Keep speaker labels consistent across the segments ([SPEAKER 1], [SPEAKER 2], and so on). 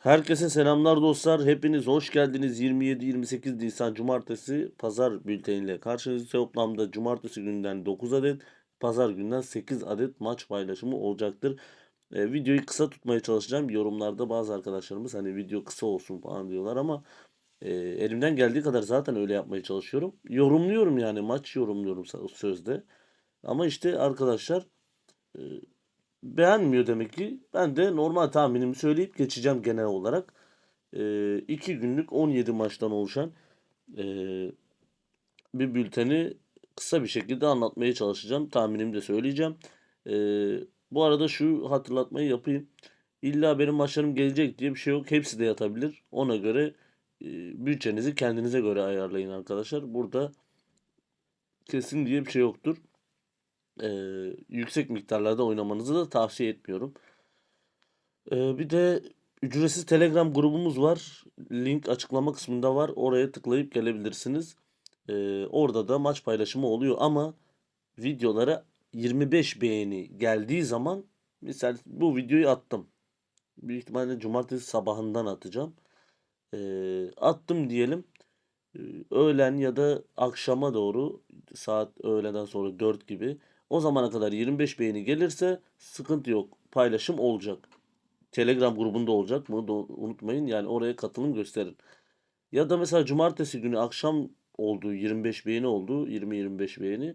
[SPEAKER 1] Herkese selamlar dostlar. Hepiniz hoş geldiniz. 27-28 Nisan Cumartesi Pazar bülteniyle karşınızda toplamda Cumartesi günden 9 adet, Pazar günden 8 adet maç paylaşımı olacaktır. E, videoyu kısa tutmaya çalışacağım. Yorumlarda bazı arkadaşlarımız hani video kısa olsun falan diyorlar ama e, elimden geldiği kadar zaten öyle yapmaya çalışıyorum. Yorumluyorum yani maç yorumluyorum sözde. Ama işte arkadaşlar e, beğenmiyor demek ki. Ben de normal tahminimi söyleyip geçeceğim genel olarak. 2 günlük 17 maçtan oluşan e, bir bülteni kısa bir şekilde anlatmaya çalışacağım. Tahminimi de söyleyeceğim. E, bu arada şu hatırlatmayı yapayım. İlla benim maçlarım gelecek diye bir şey yok. Hepsi de yatabilir. Ona göre e, bütçenizi kendinize göre ayarlayın arkadaşlar. Burada kesin diye bir şey yoktur. E, yüksek miktarlarda oynamanızı da tavsiye etmiyorum. Ee, bir de ücretsiz Telegram grubumuz var. Link açıklama kısmında var. Oraya tıklayıp gelebilirsiniz. Ee, orada da maç paylaşımı oluyor ama videolara 25 beğeni geldiği zaman misal bu videoyu attım. Büyük ihtimalle cumartesi sabahından atacağım. Ee, attım diyelim. Ee, öğlen ya da akşama doğru saat öğleden sonra 4 gibi o zamana kadar 25 beğeni gelirse sıkıntı yok. Paylaşım olacak. Telegram grubunda olacak. Bunu da unutmayın. Yani oraya katılım gösterin. Ya da mesela cumartesi günü akşam oldu 25 beğeni oldu. 20-25 beğeni.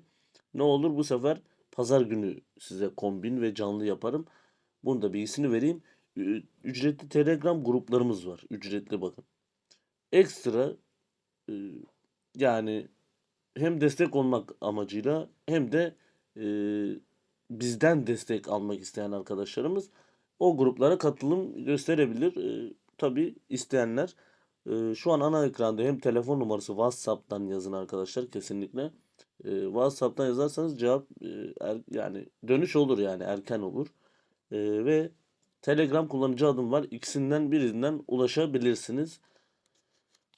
[SPEAKER 1] Ne olur bu sefer pazar günü size kombin ve canlı yaparım. Bunu da bilgisini vereyim. Ücretli Telegram gruplarımız var. Ücretli bakın. Ekstra e, yani hem destek olmak amacıyla hem de e, bizden destek almak isteyen arkadaşlarımız o gruplara katılım gösterebilir. E, tabii isteyenler e, şu an ana ekranda hem telefon numarası WhatsApp'tan yazın arkadaşlar kesinlikle. E, WhatsApp'tan yazarsanız cevap e, er- yani dönüş olur yani erken olur. E, ve Telegram kullanıcı adım var. İkisinden birinden ulaşabilirsiniz.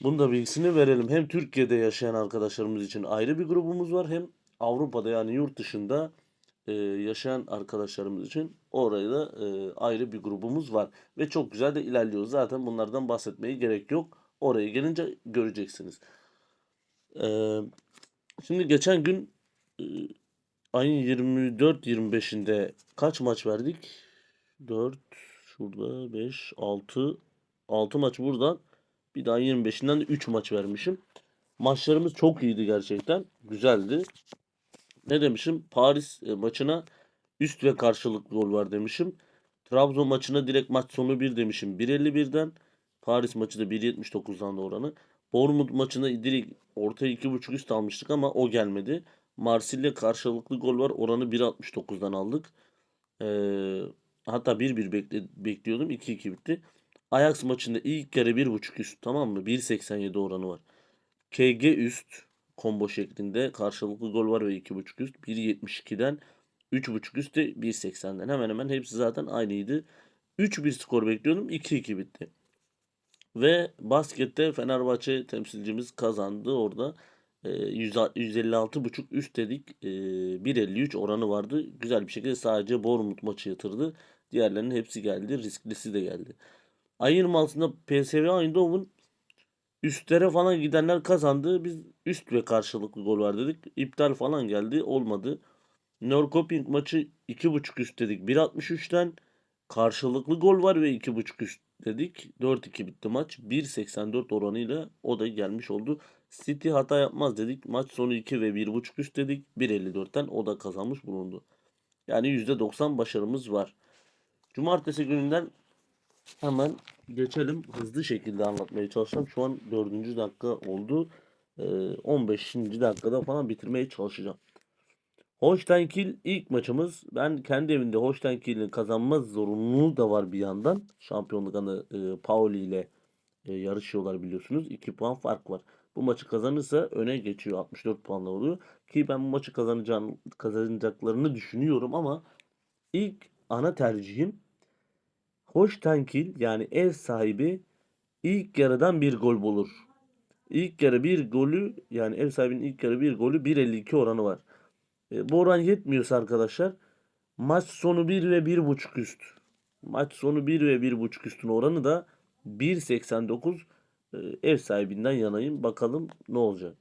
[SPEAKER 1] Bunun da bilgisini verelim. Hem Türkiye'de yaşayan arkadaşlarımız için ayrı bir grubumuz var. Hem Avrupa'da yani yurt dışında e, yaşayan arkadaşlarımız için oraya da e, ayrı bir grubumuz var. Ve çok güzel de ilerliyoruz. Zaten bunlardan bahsetmeye gerek yok. Oraya gelince göreceksiniz. E, şimdi geçen gün e, ayın 24-25'inde kaç maç verdik? 4, şurada 5, 6, 6 maç buradan. Bir daha 25'inden de 3 maç vermişim. Maçlarımız çok iyiydi gerçekten. Güzeldi. Ne demişim? Paris e, maçına üst ve karşılıklı gol var demişim. Trabzon maçına direkt maç sonu 1 demişim. 1.51'den. Paris maçı da 1.79'dan da oranı. Bournemouth maçına direkt ortaya 2.5 üst almıştık ama o gelmedi. Marsilya karşılıklı gol var. Oranı 1.69'dan aldık. Ee, hatta 1-1 bekle, bekliyordum. 2-2 bitti. Ajax maçında ilk kere 1.5 üst tamam mı? 1.87 oranı var. KG üst combo şeklinde karşılıklı gol var ve 2.5 üst. 1.72'den 3.5 üst de 1.80'den. Hemen hemen hepsi zaten aynıydı. 3-1 skor bekliyordum. 2-2 bitti. Ve baskette Fenerbahçe temsilcimiz kazandı orada. E, 100 156.5 üst dedik. E, 1.53 oranı vardı. Güzel bir şekilde sadece Bournemouth maçı yatırdı. Diğerlerinin hepsi geldi. Risklisi de geldi. Ay 26'sında PSV Eindhoven üstlere falan gidenler kazandı. Biz üst ve karşılıklı gol var dedik. İptal falan geldi. Olmadı. Norrköping maçı 2.5 üst dedik. 1.63'ten karşılıklı gol var ve 2.5 üst dedik. 4-2 bitti maç. 1.84 oranıyla o da gelmiş oldu. City hata yapmaz dedik. Maç sonu 2 ve 1.5 üst dedik. 1.54'ten o da kazanmış bulundu. Yani %90 başarımız var. Cumartesi gününden Hemen geçelim. Hızlı şekilde anlatmaya çalışacağım. Şu an 4. dakika oldu. Ee, 15. dakikada falan bitirmeye çalışacağım. Holstein Kiel ilk maçımız. Ben kendi evinde Holstein Kiel'in kazanma zorunluluğu da var bir yandan. Şampiyonluk anı e, Pauli ile e, yarışıyorlar biliyorsunuz. 2 puan fark var. Bu maçı kazanırsa öne geçiyor. 64 puanla oluyor. Ki ben bu maçı kazanacağını, kazanacaklarını düşünüyorum ama ilk ana tercihim Holstein Kiel yani ev sahibi ilk yarıdan bir gol bulur. İlk yarı bir golü yani ev sahibinin ilk yarı bir golü 1.52 oranı var. E, bu oran yetmiyorsa arkadaşlar maç sonu 1 ve 1.5 üst. Maç sonu 1 ve 1.5 üstün oranı da 1.89 e, ev sahibinden yanayım. Bakalım ne olacak.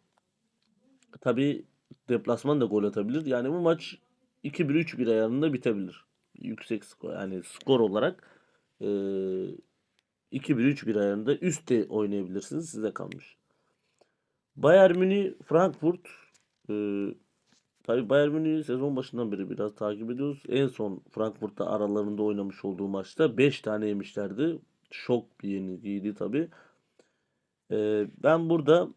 [SPEAKER 1] Tabii deplasman da gol atabilir. Yani bu maç 2-1 3-1 ayarında bitebilir. Yüksek skor yani skor olarak e, 2-1 3-1 ayarında üstte oynayabilirsiniz. Size kalmış. Bayern Münih Frankfurt e, tabii Bayern Münih'i sezon başından beri biraz takip ediyoruz. En son Frankfurt'ta aralarında oynamış olduğu maçta 5 tane yemişlerdi. Şok bir yenilgiydi tabii. E, ben burada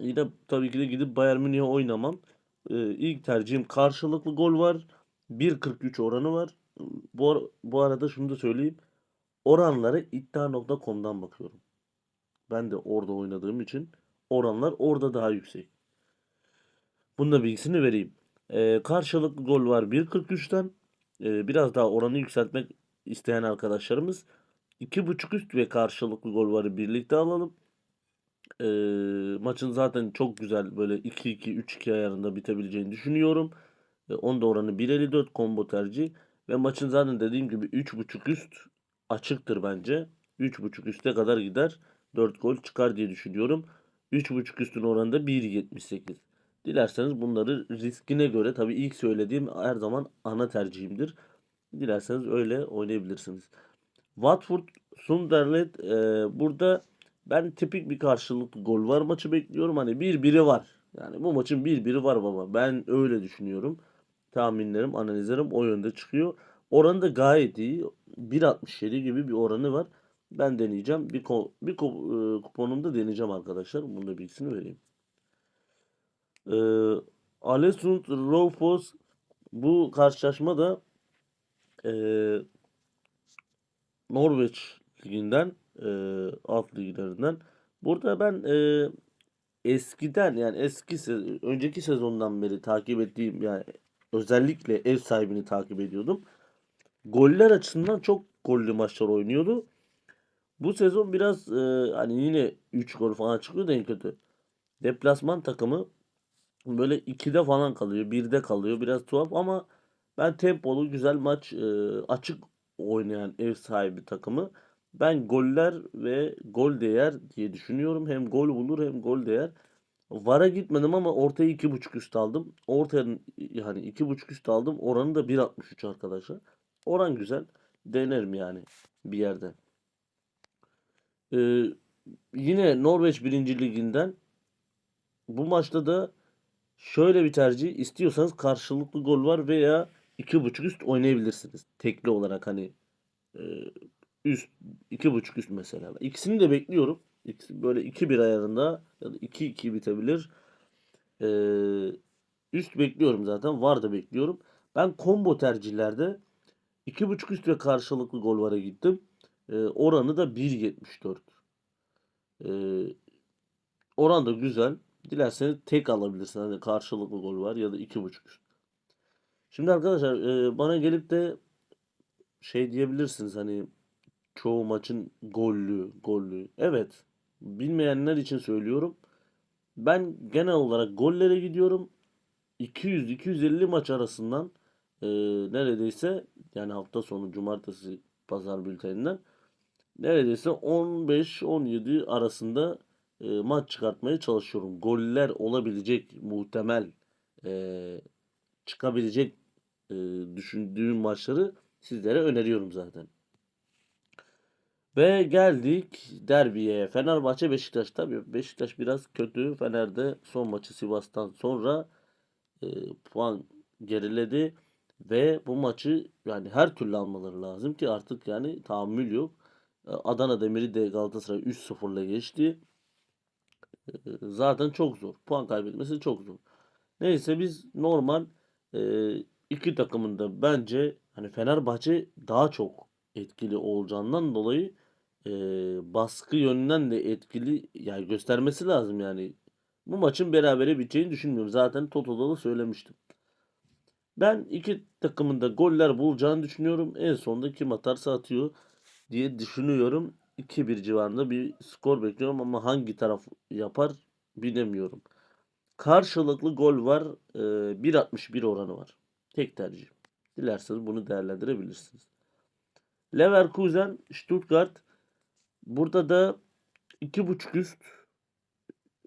[SPEAKER 1] Yine tabii ki de gidip Bayern Münih'e oynamam. Ee, ilk tercihim karşılıklı gol var. 1.43 oranı var. Bu, bu arada şunu da söyleyeyim. Oranlara iddia.com'dan bakıyorum. Ben de orada oynadığım için oranlar orada daha yüksek. Bunun da bilgisini vereyim. Ee, karşılıklı gol var 1.43'ten. Ee, biraz daha oranı yükseltmek isteyen arkadaşlarımız 2.5 üst ve karşılıklı gol varı birlikte alalım. Ee, maçın zaten çok güzel böyle 2-2 3-2 ayarında bitebileceğini düşünüyorum. Ee, onda oranı 1.54 combo tercih ve maçın zaten dediğim gibi 3.5 üst açıktır bence. 3.5 üste kadar gider. 4 gol çıkar diye düşünüyorum. 3.5 üstün oranı da 1.78. Dilerseniz bunları riskine göre tabii ilk söylediğim her zaman ana tercihimdir. Dilerseniz öyle oynayabilirsiniz. Watford Sunderland e, burada ben tipik bir karşılıklı gol var maçı bekliyorum. Hani bir biri var. Yani bu maçın bir biri var baba. Ben öyle düşünüyorum. Tahminlerim, analizlerim o yönde çıkıyor. Oranı da gayet iyi. 1.67 gibi bir oranı var. Ben deneyeceğim. Bir, bir e, kuponumda deneyeceğim arkadaşlar. Bunun da bilgisini vereyim. Ee, Alessund Raufoss bu karşılaşma da e, Norveç liginden e, alt liglerinden. Burada ben e, eskiden yani eski se- önceki sezondan beri takip ettiğim yani özellikle ev sahibini takip ediyordum. Goller açısından çok gollü maçlar oynuyordu. Bu sezon biraz e, hani yine 3 gol falan çıkıyor da en kötü. Deplasman takımı böyle 2'de falan kalıyor, 1'de kalıyor. Biraz tuhaf ama ben tempolu güzel maç e, açık oynayan ev sahibi takımı ben goller ve gol değer diye düşünüyorum. Hem gol bulur hem gol değer. VAR'a gitmedim ama ortaya 2.5 üst aldım. Ortaya yani 2.5 üst aldım. Oranı da 1.63 arkadaşlar. Oran güzel. Denerim yani bir yerde. Ee, yine Norveç 1. Liginden bu maçta da şöyle bir tercih istiyorsanız karşılıklı gol var veya 2.5 üst oynayabilirsiniz. Tekli olarak hani e, üst 2.5 üst mesela. İkisini de bekliyorum. Böyle 2-1 ayarında ya da 2-2 bitebilir. Ee, üst bekliyorum zaten. Var da bekliyorum. Ben combo tercihlerde 2.5 üst ve karşılıklı gol vara gittim. Ee, oranı da 1.74. Ee, oran da güzel. Dilerseniz tek alabilirsiniz. Hani karşılıklı gol var ya da 2.5 üst. Şimdi arkadaşlar e, bana gelip de şey diyebilirsiniz hani çoğu maçın gollü, gollü. Evet. Bilmeyenler için söylüyorum. Ben genel olarak gollere gidiyorum. 200-250 maç arasından e, neredeyse yani hafta sonu cumartesi pazar bülteninden neredeyse 15-17 arasında e, maç çıkartmaya çalışıyorum. Goller olabilecek muhtemel e, çıkabilecek e, düşündüğüm maçları sizlere öneriyorum zaten. Ve geldik derbiye. Fenerbahçe Beşiktaş. Tabii Beşiktaş biraz kötü. Fener'de son maçı Sivas'tan sonra e, puan geriledi ve bu maçı yani her türlü almaları lazım ki artık yani tahammül yok. E, Adana Demir'i de Galatasaray 3-0'la geçti. E, zaten çok zor. Puan kaybetmesi çok zor. Neyse biz normal e, iki takımın da bence hani Fenerbahçe daha çok etkili olacağından dolayı e, baskı yönünden de etkili yani göstermesi lazım yani. Bu maçın berabere biteceğini düşünmüyorum. Zaten Toto'da da söylemiştim. Ben iki takımın da goller bulacağını düşünüyorum. En sonunda kim atarsa atıyor diye düşünüyorum. 2-1 civarında bir skor bekliyorum ama hangi taraf yapar bilemiyorum. Karşılıklı gol var. E, 1.61 oranı var. Tek tercih. Dilerseniz bunu değerlendirebilirsiniz. Leverkusen, Stuttgart. Burada da 2.5 üst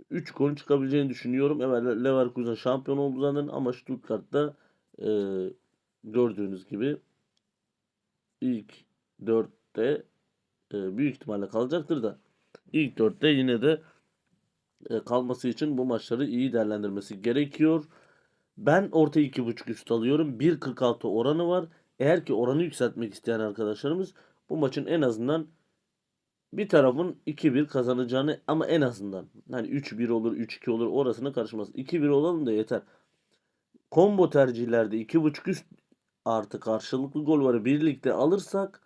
[SPEAKER 1] 3 gol çıkabileceğini düşünüyorum. Evet Leverkusen şampiyon oldu zaten ama Stuttgart'ta e, gördüğünüz gibi ilk 4'te e, büyük ihtimalle kalacaktır da ilk 4'te yine de e, kalması için bu maçları iyi değerlendirmesi gerekiyor. Ben orta 2.5 üst alıyorum. 1.46 oranı var. Eğer ki oranı yükseltmek isteyen arkadaşlarımız bu maçın en azından bir tarafın 2-1 kazanacağını ama en azından hani 3-1 olur 3-2 olur orasına karışmaz. 2-1 olalım da yeter. Combo tercihlerde 2.5 üst artı karşılıklı gol varı birlikte alırsak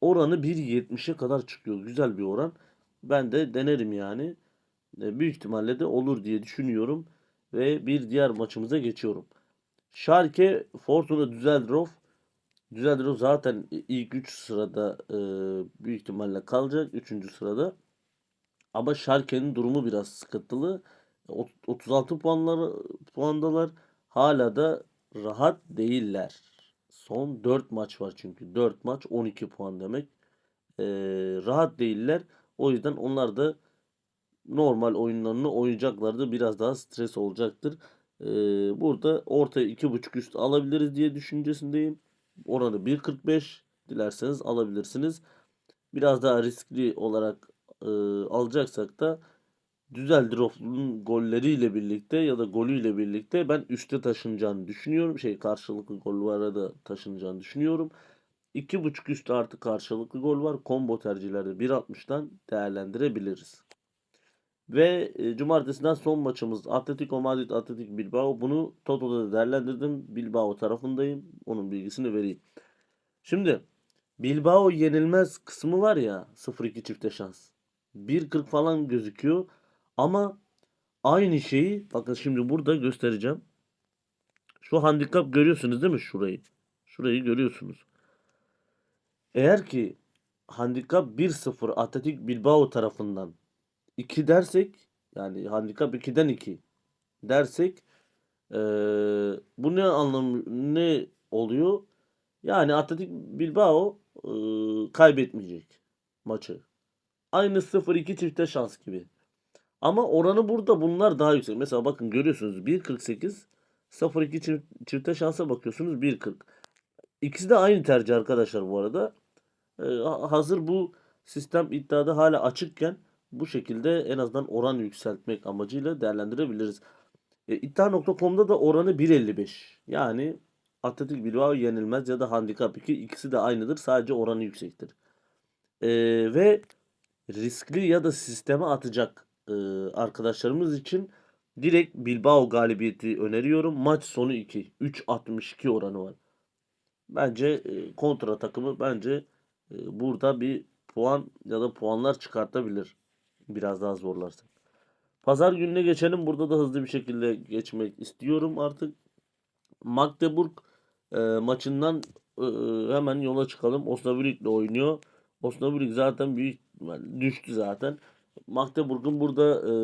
[SPEAKER 1] oranı 1.70'e kadar çıkıyor. Güzel bir oran. Ben de denerim yani. E, Büyük ihtimalle de olur diye düşünüyorum. Ve bir diğer maçımıza geçiyorum. Schalke Fortuna Düsseldorf. Düsseldorf zaten ilk 3 sırada e, büyük ihtimalle kalacak. 3. sırada. Ama Schalke'nin durumu biraz sıkıntılı. Ot- 36 puanları puandalar. Hala da rahat değiller. Son 4 maç var çünkü. 4 maç 12 puan demek. E, rahat değiller. O yüzden onlar da normal oyunlarını oynayacaklardır. Biraz daha stres olacaktır. Ee, burada ortaya 2.5 üst alabiliriz diye düşüncesindeyim. Oranı 1.45 dilerseniz alabilirsiniz. Biraz daha riskli olarak e, alacaksak da Düsseldorf'un golleriyle birlikte ya da golüyle birlikte ben üste taşınacağını düşünüyorum. Şey karşılıklı gollara da taşınacağını düşünüyorum. 2.5 üst artı karşılıklı gol var. Combo tercihlerde 1.60'dan değerlendirebiliriz. Ve e, cumartesinden son maçımız Atletico Madrid Atletik Bilbao. Bunu Toto'da da değerlendirdim. Bilbao tarafındayım. Onun bilgisini vereyim. Şimdi Bilbao yenilmez kısmı var ya 0-2 çifte şans. 1.40 falan gözüküyor. Ama aynı şeyi bakın şimdi burada göstereceğim. Şu handikap görüyorsunuz değil mi şurayı? Şurayı görüyorsunuz. Eğer ki handikap 1-0 Atletik Bilbao tarafından 2 dersek yani handikap 2'den 2 dersek eee, bu ne anlam ne oluyor? Yani Atletik Bilbao eee, kaybetmeyecek maçı. Aynı 0-2 çifte şans gibi. Ama oranı burada bunlar daha yüksek. Mesela bakın görüyorsunuz 1.48 0-2 çift- çifte şansa bakıyorsunuz 1.40. İkisi de aynı tercih arkadaşlar bu arada. Ee, ha- hazır bu sistem iddiada hala açıkken bu şekilde en azından oran yükseltmek amacıyla değerlendirebiliriz. E, iddia.com'da da oranı 1.55. Yani Atletik Bilbao yenilmez ya da handikap 2 ikisi de aynıdır. Sadece oranı yüksektir. E, ve riskli ya da sisteme atacak e, arkadaşlarımız için direkt Bilbao galibiyeti öneriyorum. Maç sonu 2. 3.62 oranı var. Bence e, kontra takımı bence e, burada bir puan ya da puanlar çıkartabilir. Biraz daha zorlarsa. Pazar gününe geçelim. Burada da hızlı bir şekilde geçmek istiyorum artık. Magdeburg e, maçından e, hemen yola çıkalım. Osnabrück ile oynuyor. Osnabrück zaten büyük ihtimal düştü zaten. Magdeburg'un burada e,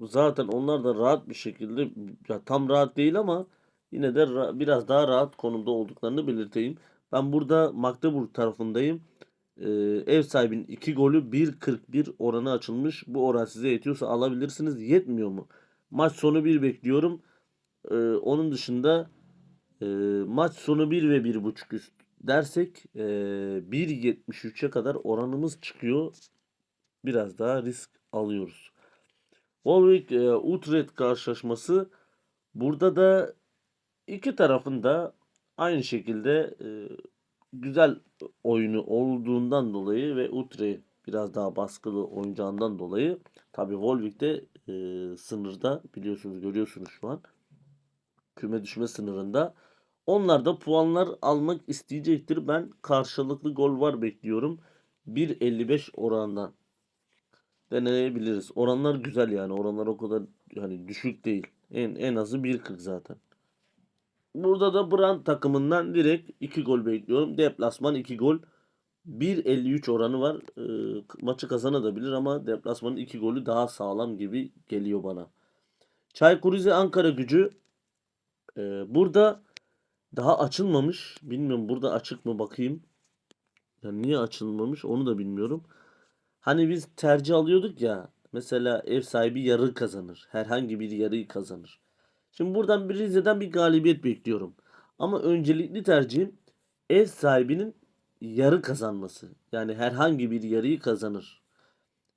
[SPEAKER 1] zaten onlar da rahat bir şekilde ya tam rahat değil ama yine de ra- biraz daha rahat konumda olduklarını belirteyim. Ben burada Magdeburg tarafındayım. Ee, ev sahibinin 2 golü 1.41 oranı açılmış. Bu oran size yetiyorsa alabilirsiniz. Yetmiyor mu? Maç sonu 1 bekliyorum. Ee, onun dışında e, maç sonu 1 ve 1.5 üst dersek e, 1.73'e kadar oranımız çıkıyor. Biraz daha risk alıyoruz. Warwick e, Utrecht karşılaşması burada da iki tarafın da aynı şekilde e, güzel oyunu olduğundan dolayı ve Utrecht biraz daha baskılı oynayacağından dolayı tabi Volvic de e, sınırda biliyorsunuz görüyorsunuz şu an küme düşme sınırında. Onlar da puanlar almak isteyecektir. Ben karşılıklı gol var bekliyorum. 1.55 orandan deneyebiliriz. Oranlar güzel yani. Oranlar o kadar hani düşük değil. En en azı 1.40 zaten. Burada da Brand takımından direkt 2 gol bekliyorum. Deplasman 2 gol. 1.53 oranı var. Ee, maçı kazanabilir ama deplasmanın 2 golü daha sağlam gibi geliyor bana. Çaykur Rize Ankara gücü. Ee, burada daha açılmamış. Bilmiyorum burada açık mı bakayım. Yani niye açılmamış onu da bilmiyorum. Hani biz tercih alıyorduk ya. Mesela ev sahibi yarı kazanır. Herhangi bir yarıyı kazanır. Şimdi buradan bir Rize'den bir galibiyet bekliyorum. Ama öncelikli tercihim ev sahibinin yarı kazanması. Yani herhangi bir yarıyı kazanır.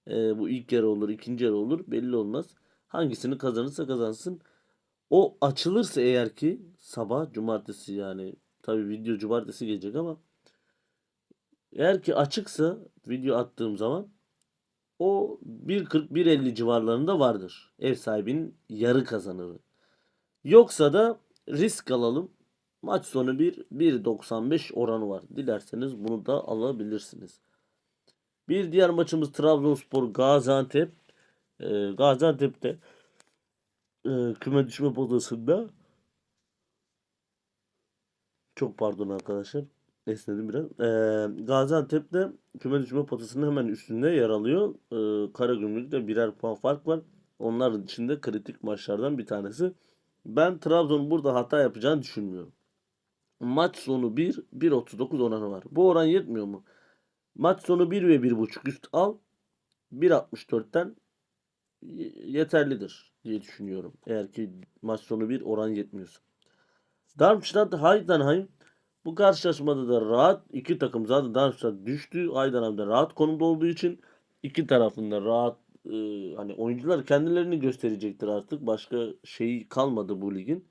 [SPEAKER 1] Ee, bu ilk yarı olur, ikinci yarı olur belli olmaz. Hangisini kazanırsa kazansın. O açılırsa eğer ki sabah cumartesi yani tabii video cumartesi gelecek ama eğer ki açıksa video attığım zaman o 1.40-1.50 civarlarında vardır. Ev sahibinin yarı kazanırı. Yoksa da risk alalım. Maç sonu 1 1.95 oranı var. Dilerseniz bunu da alabilirsiniz. Bir diğer maçımız Trabzonspor Gaziantep. Ee, Gaziantep'te e, küme düşme potasında çok pardon arkadaşlar. Esnedim biraz. Ee, Gaziantep'te küme düşme potasının hemen üstünde yer alıyor. Ee, Karagümrük'te birer puan fark var. Onların içinde kritik maçlardan bir tanesi. Ben Trabzon'un burada hata yapacağını düşünmüyorum. Maç sonu 1, 1.39 oranı var. Bu oran yetmiyor mu? Maç sonu 1 ve 1.5 üst al. 1.64'ten y- yeterlidir diye düşünüyorum. Eğer ki maç sonu 1 oran yetmiyorsa. Darmstadt Heidenheim bu karşılaşmada da rahat iki takım zaten Darmstadt düştü. Heidenheim de rahat konumda olduğu için iki tarafında rahat e, hani oyuncular kendilerini gösterecektir artık. Başka şey kalmadı bu ligin.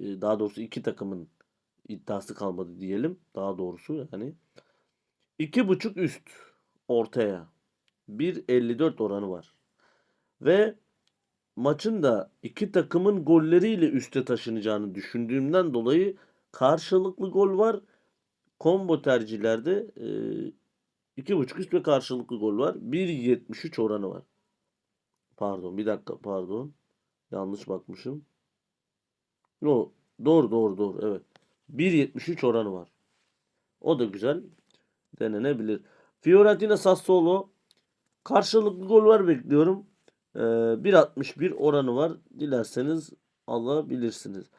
[SPEAKER 1] E, daha doğrusu iki takımın iddiası kalmadı diyelim. Daha doğrusu yani. iki buçuk üst ortaya. 1.54 oranı var. Ve maçın da iki takımın golleriyle üste taşınacağını düşündüğümden dolayı karşılıklı gol var. Combo tercihlerde e, iki buçuk üst ve karşılıklı gol var. 1.73 oranı var. Pardon bir dakika pardon. Yanlış bakmışım. Yo, doğru doğru doğru evet. 1.73 oranı var. O da güzel. Denenebilir. Fiorentina Sassuolo karşılıklı gol var bekliyorum. Ee, 1.61 oranı var. Dilerseniz alabilirsiniz.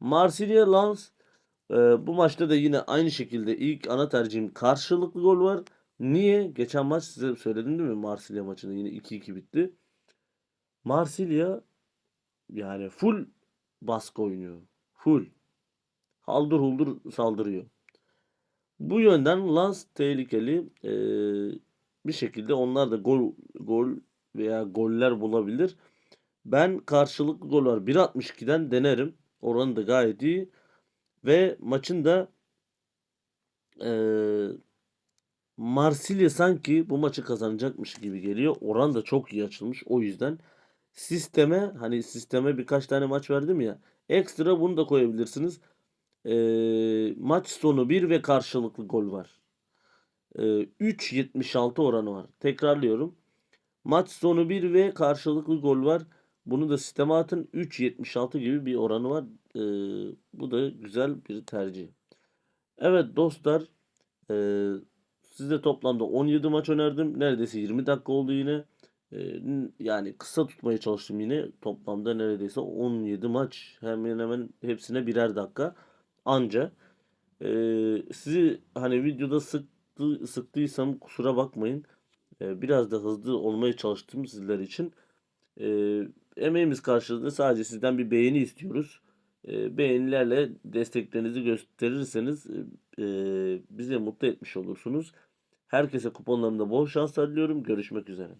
[SPEAKER 1] Marsilya Lens e, bu maçta da yine aynı şekilde ilk ana tercihim karşılıklı gol var. Niye? Geçen maç size söyledim değil mi? Marsilya maçında yine 2-2 bitti. Marsilya yani full baskı oynuyor. Full. Haldır huldur saldırıyor. Bu yönden Lens tehlikeli. Ee, bir şekilde onlar da gol gol veya goller bulabilir. Ben karşılıklı gol var 1.62'den denerim. Oranı da gayet iyi. Ve maçın da eee Marsilya sanki bu maçı kazanacakmış gibi geliyor. Oran da çok iyi açılmış. O yüzden sisteme hani sisteme birkaç tane maç verdim ya. Ekstra bunu da koyabilirsiniz. Eee, maç sonu 1 ve karşılıklı gol var. Eee, 3.76 oranı var. Tekrarlıyorum. Maç sonu 1 ve karşılıklı gol var. Bunu da sisteme atın. 3.76 gibi bir oranı var. Eee, bu da güzel bir tercih. Evet dostlar. Eee size toplamda 17 maç önerdim. Neredeyse 20 dakika oldu yine. Eee, n- yani kısa tutmaya çalıştım yine. Toplamda neredeyse 17 maç. Hemen hemen hepsine birer dakika. Anca. Eee, sizi hani videoda sıktı, sıktıysam kusura bakmayın. Eee, biraz da hızlı olmaya çalıştım sizler için. Eee, emeğimiz karşılığında sadece sizden bir beğeni istiyoruz. Eee, beğenilerle desteklerinizi gösterirseniz eee, bizi mutlu etmiş olursunuz. Herkese kuponlarında bol şanslar diliyorum. Görüşmek üzere.